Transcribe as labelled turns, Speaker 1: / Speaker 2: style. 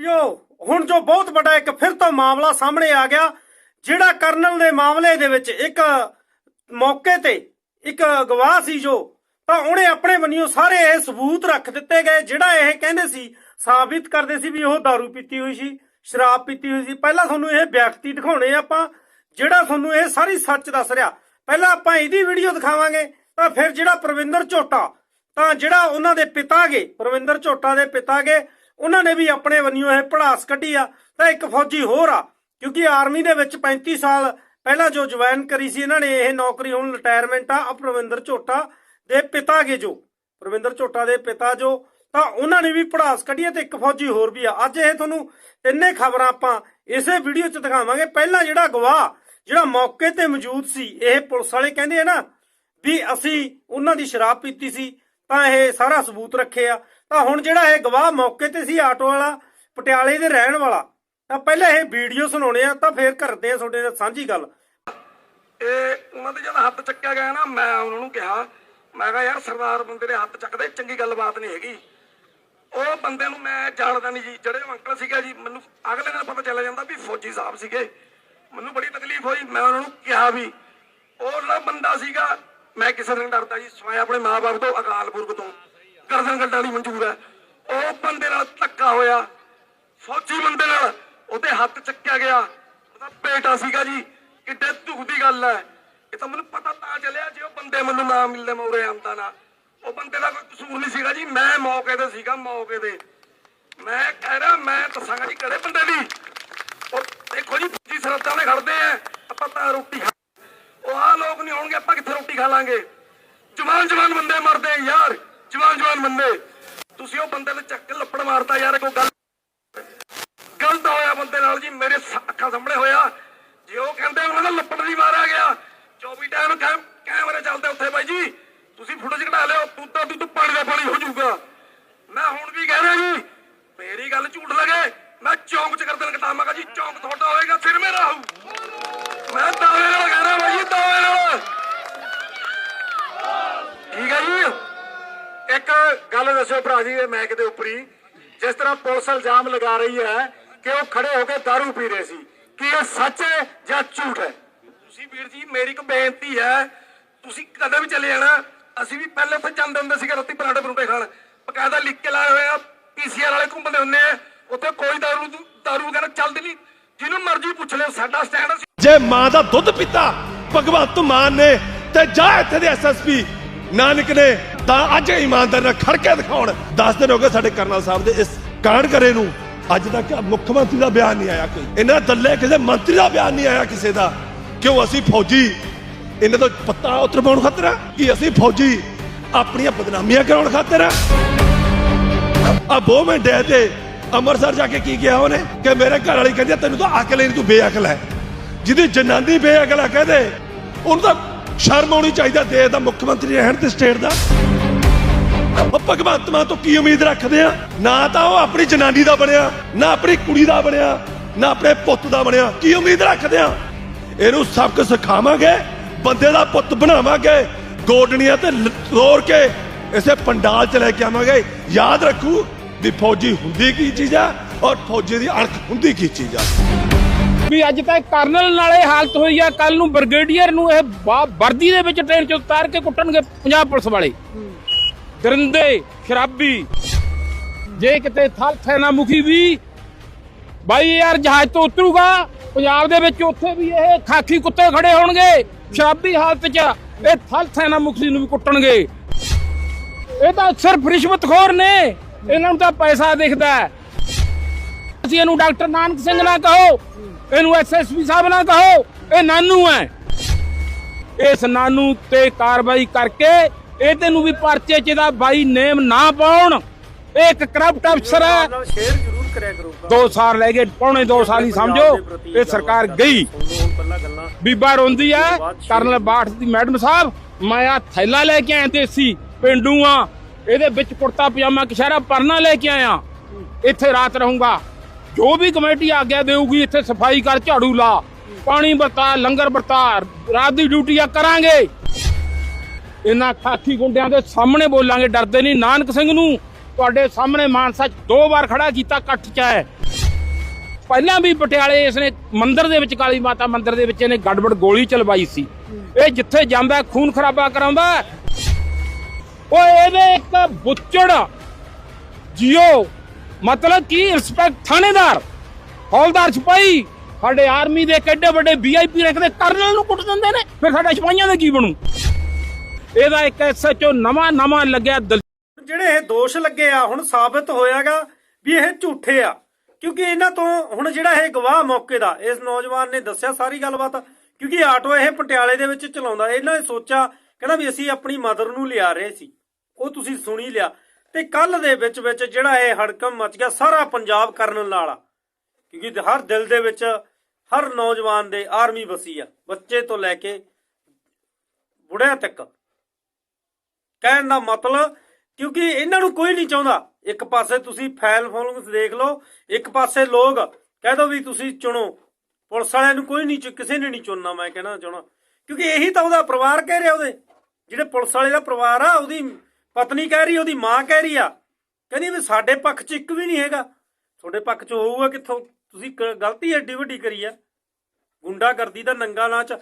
Speaker 1: ਪਿਓ, ਹੁਣ ਜੋ ਬਹੁਤ ਵੱਡਾ ਇੱਕ ਫਿਰ ਤੋਂ ਮਾਮਲਾ ਸਾਹਮਣੇ ਆ ਗਿਆ, ਜਿਹੜਾ ਕਰਨਲ ਦੇ ਮਾਮਲੇ ਦੇ ਵਿੱਚ ਇੱਕ ਮੌਕੇ ਤੇ ਇੱਕ ਗਵਾਹ ਸੀ ਜੋ, ਤਾਂ ਉਹਨੇ ਆਪਣੇ ਬੰਨਿਓ ਸਾਰੇ ਇਹ ਸਬੂਤ ਰੱਖ ਦਿੱਤੇ ਗਏ, ਜਿਹੜਾ ਇਹ ਕਹਿੰਦੇ ਸੀ, ਸਾਬਿਤ ਕਰਦੇ ਸੀ ਵੀ ਉਹ दारू ਪੀਤੀ ਹੋਈ ਸੀ, ਸ਼ਰਾਬ ਪੀਤੀ ਹੋਈ ਸੀ। ਪਹਿਲਾਂ ਤੁਹਾਨੂੰ ਇਹ ਵਿਅਕਤੀ ਦਿਖਾਉਣੇ ਆਪਾਂ, ਜਿਹੜਾ ਤੁਹਾਨੂੰ ਇਹ ਸਾਰੀ ਸੱਚ ਦੱਸ ਰਿਹਾ। ਪਹਿਲਾਂ ਆਪਾਂ ਇਹਦੀ ਵੀਡੀਓ ਦਿਖਾਵਾਂਗੇ, ਤਾਂ ਫਿਰ ਜਿਹੜਾ ਪ੍ਰਵਿੰਦਰ ਝੋਟਾ, ਤਾਂ ਜਿਹੜਾ ਉਹਨਾਂ ਦੇ ਪਿਤਾ ਗੇ, ਪ੍ਰਵਿੰਦਰ ਝੋਟਾ ਦੇ ਪਿਤਾ ਗੇ ਉਹਨਾਂ ਨੇ ਵੀ ਆਪਣੇ ਵੱਲੋਂ ਇਹ ਪੜਾਸ ਕੱਢੀ ਆ। ਤਾਂ ਇੱਕ ਫੌਜੀ ਹੋਰ ਆ, ਕਿਉਂਕਿ ਆਰਮੀ ਦੇ ਵਿੱਚ 35 ਸਾਲ ਪਹਿਲਾਂ ਜੋ ਜੁਆਇਨ ਕਰੀ ਸੀ, ਇਹਨਾਂ ਨੇ ਇਹ ਨੌਕਰੀ ਹੁਣ ਰਿਟਾਇਰਮੈਂਟ ਆ ਪ੍ਰਵਿੰਦਰ ਝੋਟਾ ਦੇ ਪਿਤਾ ਜੋ। ਪ੍ਰਵਿੰਦਰ ਝੋਟਾ ਦੇ ਪਿਤਾ ਜੋ, ਤਾਂ ਉਹਨਾਂ ਨੇ ਵੀ ਪੜਾਸ ਕੱਢੀ ਤੇ ਇੱਕ ਫੌਜੀ ਹੋਰ ਵੀ ਆ। ਅੱਜ ਇਹ ਤੁਹਾਨੂੰ ਤਿੰਨੇ ਖਬਰਾਂ ਆਪਾਂ ਇਸੇ ਵੀਡੀਓ 'ਚ ਦਿਖਾਵਾਂਗੇ। ਪਹਿਲਾਂ ਜਿਹੜਾ ਗਵਾਹ, ਜਿਹੜਾ ਮੌਕੇ ਤੇ ਮੌਜੂਦ ਸੀ, ਇਹ ਪੁਲਿਸ ਵਾਲੇ ਕਹਿੰਦੇ ਆ ਨਾ ਵੀ ਅਸੀਂ ਉਹਨਾਂ ਦੀ ਸ਼ਰਾਬ ਪੀਤੀ ਸੀ, ਤਾਂ ਇਹ ਸਾਰਾ ਸਬੂਤ ਰੱਖੇ ਆ। ਤਾਂ ਹੁਣ ਜਿਹੜਾ ਇਹ ਗਵਾਹ ਮੌਕੇ ਤੇ ਸੀ ਆਟੋ ਵਾਲਾ, ਪਟਿਆਲੇ ਦੇ ਰਹਿਣ ਵਾਲਾ, ਤਾਂ ਪਹਿਲਾਂ ਇਹ ਵੀਡੀਓ ਸੁਣਾਉਣੇ ਆ, ਤਾਂ ਫੇਰ ਕਰਦੇ ਆ ਤੁਹਾਡੇ ਨਾਲ ਸਾਂਝੀ ਗੱਲ।
Speaker 2: ਇਹ ਉਹਨਾਂ ਦੇ ਜਦ ਹੱਥ ਚੱਕਿਆ ਗਿਆ ਨਾ, ਮੈਂ ਉਹਨਾਂ ਨੂੰ ਕਿਹਾ, ਮੈਂ ਕਿਹਾ, ਯਾਰ ਸਰਦਾਰ ਬੰਦੇ ਦੇ ਹੱਥ ਚੱਕਦੇ, ਚੰਗੀ ਗੱਲਬਾਤ ਨਹੀਂ ਹੈਗੀ। ਉਹ ਬੰਦੇ ਨੂੰ ਮੈਂ ਜਾਣਦਾ ਨਹੀਂ ਜੀ, ਜਿਹੜੇ ਉਹ ਅੰਕਲ ਸੀਗਾ ਜੀ, ਮੈਨੂੰ ਅਗਲੇ ਦਿਨ ਪਤਾ ਚੱਲ ਜਾਂਦਾ ਵੀ ਫੌਜੀ ਸਾਹਿਬ ਸੀਗੇ। ਮੈਨੂੰ ਬੜੀ ਤਕਲੀਫ ਹੋਈ, ਮੈਂ ਉਹਨਾਂ ਨੂੰ ਕਿਹਾ ਵੀ, ਉਹ ਜਿਹੜਾ ਬੰਦਾ ਸੀਗਾ, ਮੈਂ ਕਿਸੇ ਦਿਨ ਡਰਦਾ ਜੀ ਸਵਾਏ ਆਪਣੇ ਮਾਪੇ ਤੋਂ ਅਕਾਲ ਪੁਰਖ ਤੋਂ। ਗਰਦਨ ਕੱਢਣ ਮਨਜ਼ੂਰ ਹੈ। ਉਹ ਬੰਦੇ ਨਾਲ ਧੱਕਾ ਹੋਇਆ। ਫੌਜੀ ਬੰਦੇ ਨਾਲ ਉਹਦੇ ਹੱਥ ਚੱਕਿਆ ਗਿਆ। ਉਹਦਾ ਬੇਟਾ ਸੀਗਾ ਜੀ। ਕਿੱਡੇ ਦੁੱਖ ਦੀ ਗੱਲ ਹੈ। ਇਹ ਤਾਂ ਮੈਨੂੰ ਪਤਾ ਤਾਂ ਚੱਲਿਆ ਜੇ ਉਹ ਬੰਦੇ ਮੈਨੂੰ ਨਾ ਮਿਲਦੇ ਮੌਰੇ ਆਂਦਾ ਨਾ। ਉਹ ਬੰਦੇ ਦਾ ਕੋਈ ਕਸੂਰ ਨਹੀਂ ਸੀਗਾ ਜੀ। ਮੈਂ ਮੌਕੇ ਤੇ ਸੀਗਾ, ਮੌਕੇ ਤੇ। ਮੈਂ ਕਹਿ ਰਿਹਾ, ਮੈਂ ਦੱਸਾਂਗਾ ਜੀ ਕਿਹੜੇ ਬੰਦੇ ਦੀ। ਉਹ ਦੇਖੋ ਜੀ ਜੀ ਸਰਹੱਦਾਂ ਦੇ ਖੜਦੇ ਆ। ਆਪਾਂ ਤਾਂ ਰੋਟੀ ਉਹ ਆ ਲੋਕ ਨਹੀਂ ਹੋਣਗੇ ਆਪਾਂ ਕਿੱਥੇ ਰੋਟੀ ਖਾ ਲਾਂਗੇ? ਜਵਾਨ ਜਵਾਨ ਬੰਦੇ ਮਰਦੇ ਯਾਰ। ਜਵਾਨ ਜਵਾਨ ਬੰਦੇ, ਤੁਸੀਂ ਉਹ ਬੰਦੇ ਨੂੰ ਚੱਕ ਕੇ ਲੱਪੜ ਮਾਰਤਾ ਯਾਰ, ਕੋਈ ਗੱਲ ਗਲਤ ਹੋਇਆ ਬੰਦੇ ਨਾਲ ਜੀ, ਮੇਰੇ ਅੱਖਾਂ ਸਾਹਮਣੇ ਹੋਇਆ। ਜੇ ਉਹ ਕਹਿੰਦੇ ਉਹਨਾਂ ਦਾ ਲੱਪੜ ਨਹੀਂ ਮਾਰਿਆ ਗਿਆ 24 ਟਾਈਮ ਕੈਮਰੇ ਚੱਲਦੇ ਉੱਥੇ ਬਾਈ ਜੀ। ਤੁਸੀਂ ਫੁਟੇਜ ਕਢਾ ਲਿਓ ਤੂੰ ਤਾਂ ਤੂੰ ਤਾਂ ਪਾਣੀ ਦਾ ਪਾਣੀ ਹੋ ਜਾਊਗਾ। ਮੈਂ ਹੁਣ ਵੀ ਕਹਿ ਰਿਹਾ ਜੀ, ਮੇਰੀ ਗੱਲ ਝੂਠ ਲੱਗੇ, ਮੈਂ ਚੌਂਕ ਚ ਕਰਦਨ ਕਟਾਵਾਂਗਾ ਜੀ, ਚੌਂਕ ਤੁਹਾਡਾ
Speaker 3: ਗੱਲ ਦੱਸਿਓ ਭਰਾ ਜੀ ਇਹ ਮੈਂ ਕਿਤੇ ਉੱਪਰੀ ਜਿਸ ਤਰ੍ਹਾਂ ਪੁਲਿਸ ਇਲਜ਼ਾਮ ਲਗਾ ਰਹੀ ਹੈ ਕਿ ਉਹ ਖੜੇ ਹੋ ਕੇ दारू ਪੀ ਰਹੇ ਸੀ। ਕੀ ਇਹ ਸੱਚ ਹੈ ਜਾਂ ਝੂਠ ਹੈ?
Speaker 2: ਤੁਸੀਂ ਵੀਰ ਜੀ ਮੇਰੀ ਇੱਕ ਬੇਨਤੀ ਹੈ। ਤੁਸੀਂ ਕਦੇ ਵੀ ਚਲੇ ਜਾਣਾ। ਅਸੀਂ ਵੀ ਪਹਿਲੇ ਉੱਥੇ ਜਾਂਦੇ ਹੁੰਦੇ ਸੀਗੇ ਰੋਟੀ ਪਰਾਂਠੇ ਪਰੂੰਠੇ ਖਾਣ। ਬਕਾਇਦਾ ਲਿਖ ਕੇ ਲਾਏ ਹੋਏ ਆ ਪੀਸੀਆਰ ਵਾਲੇ ਘੁੰਮਦੇ ਹੁੰਦੇ ਆ। ਉੱਥੇ ਕੋਈ ਦਾਰੂ ਦੂ- ਦਾਰੂ ਵਗੈਰਾ ਚੱਲਦੀ ਨਹੀਂ। ਜਿਹਨੂੰ ਮਰਜ਼ੀ ਪੁੱਛ ਲਿਓ ਸਾਡਾ ਸਟੈਂਡ
Speaker 4: ਜੇ ਮਾਂ ਦਾ ਦੁੱਧ ਪੀਤਾ ਭਗਵੰਤ ਮਾਨ ਨੇ ਤੇ ਜਾ ਇੱਥੇ ਦੇ ਐਸਐਸਪੀ ਨਾਨਕ ਨੇ ਤਾਂ ਅੱਜ ਇਮਾਨਦਾਰ ਨਾਲ ਖੜ ਕੇ ਦਿਖਾਉਣ। 10 ਦਿਨ ਹੋ ਗਏ ਸਾਡੇ ਕਰਨਲ ਸਾਹਿਬ ਦੇ ਇਸ ਕਾਂਡ ਕਰੇ ਨੂੰ। ਅੱਜ ਤੱਕ ਮੁੱਖ ਮੰਤਰੀ ਦਾ ਬਿਆਨ ਨਹੀਂ ਆਇਆ ਕੋਈ। ਇਹਨਾਂ ਦੱਲੇ ਕਿਸੇ ਮੰਤਰੀ ਦਾ ਬਿਆਨ ਨਹੀਂ ਆਇਆ ਕਿਸੇ ਦਾ। ਕਿਉਂ ਅਸੀਂ ਫੌਜੀ? ਇਹਨਾਂ ਤੋਂ ਪੱਤਾ ਉਤਰਵਾਉਣ ਖਾਤਰ ਆ? ਕਿ ਅਸੀਂ ਫੌਜੀ? ਆਪਣੀਆਂ ਬਦਨਾਮੀਆਂ ਕਰਾਉਣ ਖਾਤਰ ਆ? ਆ ਬੋ ਮੈਂ ਡੇ ਤੇ ਅੰਮ੍ਰਿਤਸਰ ਜਾ ਕੇ ਕੀ ਕਿਹਾ ਉਹਨੇ? ਕਿ ਮੇਰੇ ਘਰ ਵਾਲੀ ਕਹਿੰਦੀ ਤੈਨੂੰ ਤਾਂ ਅਕਲ ਹੀ ਨਹੀਂ, ਤੂੰ ਬੇਅਕਲ ਹੈ। ਜਿਹਦੀ ਜਨਾਨੀ ਬੇਅਕਲ ਆ, ਕਹਦੇ, ਉਹਨੂੰ ਤਾਂ ਸ਼ਰਮ ਆਉਣੀ ਚਾਹੀਦਾ ਦੇਸ਼ ਦਾ ਮੁੱਖ ਮੰਤਰੀ ਰਹਿਣ ਤੇ ਸਟੇਟ ਦਾ। ਉਹ ਭਗਵੰਤ ਮਾਨ ਤੋਂ ਕੀ ਉਮੀਦ ਰੱਖਦੇ ਆ? ਨਾ ਤਾਂ ਉਹ ਆਪਣੀ ਜਨਾਨੀ ਦਾ ਬਣਿਆ, ਨਾ ਆਪਣੀ ਕੁੜੀ ਦਾ ਬਣਿਆ, ਨਾ ਆਪਣੇ ਪੁੱਤ ਦਾ ਬਣਿਆ। ਕੀ ਉਮੀਦ ਰੱਖਦੇ ਆ? ਇਹਨੂੰ ਸਬਕ ਸਿਖਾਵਾਂਗੇ, ਬੰਦੇ ਦਾ ਪੁੱਤ ਬਣਾਵਾਂਗੇ, ਗੋਡਣੀਆਂ ਤੇ ਲ- ਕੇ ਇਸੇ ਪੰਡਾਲ ਚ ਲੈ ਕੇ ਆਵਾਂਗੇ। ਯਾਦ ਰੱਖੂ ਵੀ ਫੌਜੀ ਹੁੰਦੀ ਕੀ ਚੀਜ਼ ਆ ਔਰ ਫੌਜੀ ਦੀ ਅਣਖ ਹੁੰਦੀ ਕੀ ਚੀਜ਼ ਆ।
Speaker 5: ਵੀ ਅੱਜ ਤਾਂ ਕਰਨਲ ਨਾਲੇ ਹਾਲਤ ਹੋਈ ਆ। ਕੱਲ ਨੂੰ ਬ੍ਰਿਗੇਡੀਅਰ ਨੂੰ ਇਹ ਵਰਦੀ ਦੇ ਵਿੱਚ ਟ੍ਰੇਨ ਚ ਉਤਾਰ ਕੇ ਕੁੱਟਣਗੇ ਪੰਜਾਬ ਪੁਲਿਸ ਵਾਲੇ। ਦਰਿੰਦੇ, ਸ਼ਰਾਬੀ। ਜੇ ਕਿਤੇ ਥਲ ਸੈਨਾ ਮੁਖੀ ਵੀ, ਬਾਈ ਯਾਰ ਜਹਾਜ਼ ਤੋਂ ਉਤਰੂਗਾ, ਪੰਜਾਬ ਦੇ ਵਿੱਚ ਉੱਥੇ ਵੀ ਇਹ ਖਾਕੀ ਕੁੱਤੇ ਖੜੇ ਹੋਣਗੇ, ਸ਼ਰਾਬੀ ਹਾਲਤ 'ਚ, ਇਹ ਥਲ ਸੈਨਾ ਮੁਖੀ ਨੂੰ ਵੀ ਕੁੱਟਣਗੇ। ਇਹ ਤਾਂ ਸਿਰਫ ਰਿਸ਼ਵਤਖੋਰ ਨੇ, ਇਹਨਾਂ ਨੂੰ ਤਾਂ ਪੈਸਾ ਦਿਖਦਾ ਤੁਸੀਂ ਇਹਨੂੰ ਡਾਕਟਰ ਨਾਨਕ ਸਿੰਘ ਨਾ ਕਹੋ, ਇਹਨੂੰ ਐਸਐਸਪੀ ਸਾਹਿਬ ਨਾ ਕਹੋ, ਇਹ ਨਾਨੂ ਹੈ। ਇਸ ਨਾਨੂ ਤੇ ਕਾਰਵਾਈ ਕਰਕੇ ਇਹਦੇ ਨੂੰ ਵੀ ਪਰਚੇ 'ਚ ਇਹਦਾ ਬਾਈ ਨੇਮ ਨਾ ਪਾਉਣ। ਇਹ ਇੱਕ ਕਰਪਟ ਅਫਸਰ ਹੈ।
Speaker 1: ਸ਼ੇਅਰ ਜ਼ਰੂਰ ਕਰਿਆ
Speaker 5: ਸਾਲ ਲੈ ਗਏ ਪੌਣੇ ਦੋ ਸਾਲ ਹੀ ਸਮਝੋ। ਇਹ ਸਰਕਾਰ ਗਈ। ਬੀਬਾ ਰੋਂਦੀ ਐ ਕਰਨਲ ਬਾਠ ਦੀ ਮੈਡਮ ਸਾਹਿਬ ਮੈਂ ਆ ਥੈਲਾ ਲੈ ਕੇ ਆਇਆ ਦੇਸੀ ਪਿੰਡੂ ਆ। ਇਹਦੇ ਵਿੱਚ ਕੁੜਤਾ ਪਜਾਮਾ ਕਸ਼ਹਿਰਾ ਪਰਨਾ ਲੈ ਕੇ ਆਇਆ। ਇੱਥੇ ਰਾਤ ਰਹੂੰਗਾ। ਜੋ ਵੀ ਕਮੇਟੀ ਆਗਿਆ ਦੇਊਗੀ ਇੱਥੇ ਸਫ਼ਾਈ ਕਰ ਝਾੜੂ ਲਾ। ਪਾਣੀ ਵਰਤਾ ਲੰਗਰ ਵਰਤਾ ਰਾਤ ਦੀ ਡਿਊਟੀ ਆ ਕਰਾਂਗੇ। ਇਹਨਾਂ ਖਾਕੀ ਗੁੰਡਿਆਂ ਦੇ ਸਾਹਮਣੇ ਬੋਲਾਂਗੇ, ਡਰਦੇ ਨਹੀਂ। ਨਾਨਕ ਸਿੰਘ ਨੂੰ ਤੁਹਾਡੇ ਸਾਹਮਣੇ ਮਾਨਸਾ 'ਚ ਦੋ ਵਾਰ ਖੜਾ ਕੀਤਾ, ਇਕੱਠ 'ਚ ਹੈ। ਪਹਿਲਾਂ ਵੀ ਪਟਿਆਲੇ ਇਸਨੇ ਮੰਦਿਰ ਦੇ ਵਿੱਚ, ਕਾਲੀ ਮਾਤਾ ਮੰਦਿਰ ਦੇ ਵਿੱਚ ਇਹਨੇ ਗੜਬੜ ਗੋਲੀ ਚਲਵਾਈ ਸੀ। ਇਹ ਜਿੱਥੇ ਜਾਂਦਾ, ਖੂਨ ਖਰਾਬਾ ਕਰਾਉਂਦਾ ਓਏ, ਇਹਦੇ ਇੱਕ ਬੁੱਚੜ। ਜੀਓ, ਮਤਲਬ ਕੀ ਇੰਸਪੈਕਟ ਥਾਣੇਦਾਰ, ਹੌਲਦਾਰ ਸਿਪਾਹੀ, ਸਾਡੇ ਆਰਮੀ ਦੇ ਕਿੱਡੇ ਵੱਡੇ ਵੀਆਈਪੀ ਰੈਂਕ ਦੇ ਕਰਨਲ ਨੂੰ ਕੁੱਟ ਦਿੰਦੇ ਨੇ। ਫਿਰ ਸਾਡੇ ਸਿਪਾਹੀਆਂ ਦਾ ਕੀ ਬਣੂ? ਇਹਦਾ ਇੱਕ ਐਸਐਚਓ ਨਵਾਂ ਨਵਾਂ ਲੱਗਿਆ ਦਲ
Speaker 1: ਜਿਹੜੇ ਇਹ ਦੋਸ਼ ਲੱਗੇ ਆ, ਹੁਣ ਸਾਬਤ ਹੋਇਆਗਾ ਵੀ ਇਹ ਝੂਠੇ ਆ। ਕਿਉਂਕਿ ਇਹਨਾਂ ਤੋਂ ਹੁਣ ਜਿਹੜਾ ਇਹ ਗਵਾਹ ਮੌਕੇ ਦਾ, ਇਸ ਨੌਜਵਾਨ ਨੇ ਦੱਸਿਆ ਸਾਰੀ ਗੱਲਬਾਤ, ਕਿਉਂਕਿ ਆਟੋ ਇਹ ਪਟਿਆਲੇ ਦੇ ਵਿੱਚ ਚਲਾਉਂਦਾ। ਇਹਨਾਂ ਨੇ ਸੋਚਿਆ, ਕਹਿੰਦਾ ਵੀ ਅਸੀਂ ਆਪਣੀ ਮਦਰ ਨੂੰ ਲਿਆ ਰਹੇ ਸੀ। ਉਹ ਤੁਸੀਂ ਸੁਣੀ ਲਿਆ। ਤੇ ਕੱਲ ਦੇ ਵਿੱਚ ਵਿੱਚ ਜਿਹੜਾ ਇਹ ਹੜਕਮ ਮਚ ਗਿਆ, ਸਾਰਾ ਪੰਜਾਬ ਕਰਨ ਨਾਲ ਕਿਉਂਕਿ ਹਰ ਦਿਲ ਦੇ ਵਿੱਚ ਹਰ ਨੌਜਵਾਨ ਦੇ ਆਰਮੀ ਵਸੀ ਆ। ਬੱਚੇ ਤੋਂ ਲੈ ਕੇ ਬੁੜਿਆਂ ਤੱਕ। ਕਹਿਣ ਦਾ ਮਤਲਬ, ਕਿਉਂਕਿ ਇਹਨਾਂ ਨੂੰ ਕੋਈ ਨਹੀਂ ਚਾਹੁੰਦਾ। ਇੱਕ ਪਾਸੇ ਤੁਸੀਂ ਫੈਲ ਫੋਲੋਇੰਗਸ ਦੇਖ ਲਓ, ਇੱਕ ਪਾਸੇ ਲੋਕ ਕਹਿ ਦੋ ਵੀ ਤੁਸੀਂ ਚੁਣੋ। ਪੁਲਿਸ ਵਾਲਿਆਂ ਨੂੰ ਕੋਈ ਨਹੀਂ ਚੁ- ਕਿਸੇ ਨੇ ਨਹੀਂ ਚੁਣਨਾ, ਮੈਂ ਕਹਿਣਾ ਚਾਹਣਾ ਕਿਉਂਕਿ ਇਹੀ ਤਾਂ ਉਹਦਾ ਪਰਿਵਾਰ ਕਹਿ ਰਿਹਾ ਉਹਦੇ। ਜਿਹੜੇ ਪੁਲਿਸ ਵਾਲੇ ਦਾ ਪਰਿਵਾਰ ਆ, ਉਹਦੀ ਪਤਨੀ ਕਹਿ ਰਹੀ, ਉਹਦੀ ਮਾਂ ਕਹਿ ਰਹੀ ਆ। ਕਹਿੰਦੀ ਵੀ ਸਾਡੇ ਪੱਖ 'ਚ ਇੱਕ ਵੀ ਨਹੀਂ ਹੈਗਾ। ਤੁਹਾਡੇ ਪੱਖ 'ਚ ਹੋਊਗਾ ਕਿੱਥੋਂ? ਤੁਸੀਂ ਗਲਤੀ ਐਡੀ ਵੱਡੀ ਕਰੀ ਆ। ਗੁੰਡਾਗਰਦੀ ਦਾ ਨੰਗਾ ਨਾਚ